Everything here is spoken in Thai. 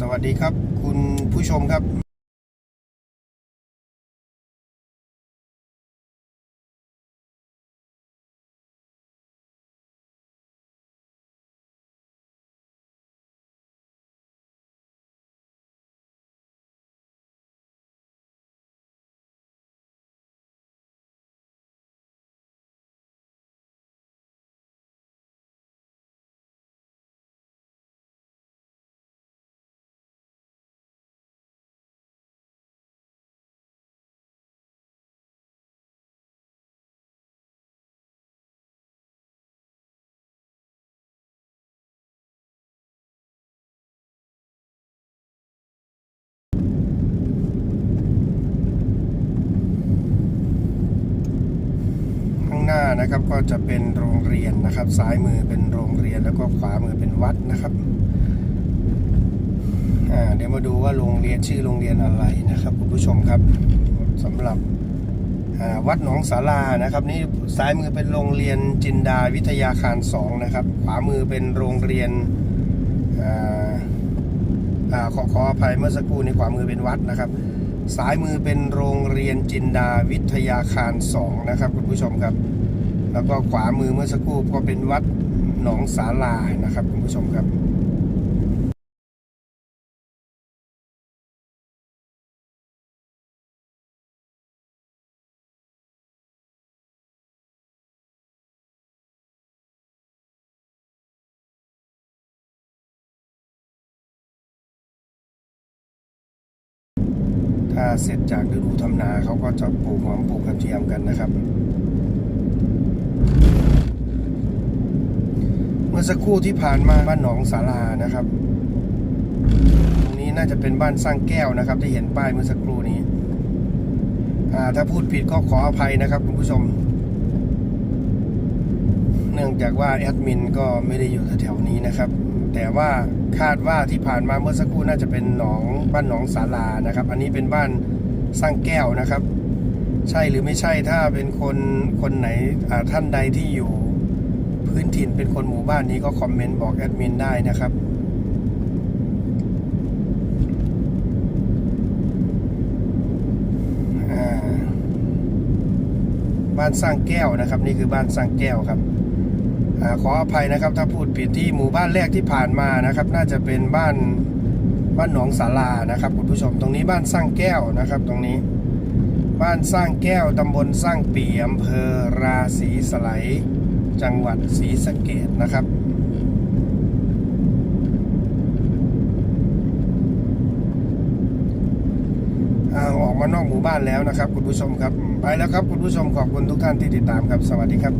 สวัสดีครับ คุณผู้ชมครับ น้านะครับก็จะเป็นโรงเรียนนะครับ ซ้ายมือเป็นโรงเรียนแล้วก็ขวามือเป็นวัดนะครับเดี๋ยวมาดูว่าโรงเรียนชื่อโรงเรียนอะไรนะครับคุณผู้ชมครับสำหรับวัดหนองสารานะครับ นี่ซ้ายมือเป็นโรงเรียนจินดาวิทยาคารสองนะครับ ขวามือเป็นโรงเรียนออขอขออภัยเมื่อสักครู่ในขวามือเป็นวัดนะครับซ้ายมือเป็นโรงเรียนจินดาวิทยาคารสองนะครับคุณผู้ชมครับ แล้วก็ขวามือเมื่อสักครู่ก็เป็นวัดหนองสาลานะครับคุณผู้ชมครับถ้าเสร็จจากฤดูทำนาเขาก็จะปลูกหอมปลูกกระเทียมกันนะครับ เมื่อสักครู่ที่ผ่านมาบ้านหนองสารานะครับ ตรงนี้น่าจะเป็นบ้านสร้างแก้วนะครับ ที่เห็นป้ายเมื่อสักครู่นี้ถ้าพูดผิดก็ขออภัยนะครับคุณผู้ชม เนื่องจากว่าแอดมินก็ไม่ได้อยู่แถวๆนี้นะครับ แต่ว่าคาดว่าที่ผ่านมาเมื่อสักครู่น่าจะเป็นหนองบ้านหนองสารานะครับ อันนี้เป็นบ้านสร้างแก้วนะครับ ใช่หรือไม่ใช่ถ้าเป็นคนคนไหนท่านใดที่อยู่พื้นถิ่นเป็นคนหมู่บ้านนี้ก็คอมเมนต์บอกแอดมินได้นะครับบ้านสร้างแก้วนะครับ นี่คือบ้านสร้างแก้วครับอขออภัยนะครับ ถ้าพูดผิดที่หมู่บ้านแรกที่ผ่านมานะครับ น่าจะเป็นบ้านบ้านหนองสารานะครับคุณผู้ชมตรงนี้บ้านสร้างแก้วนะครับ ตรงนี้ บ้านสร้างแก้วตำบลสร้างปีอำเภอราศีสไลจังหวัดศรีสะเกดนะครับอ่าออกมานอกหมู่บ้านแล้วนะครับ คุณผู้ชมครับ ไปแล้วครับคุณผู้ชมขอบคุณทุกท่านที่ติดตามครับ สวัสดีครับ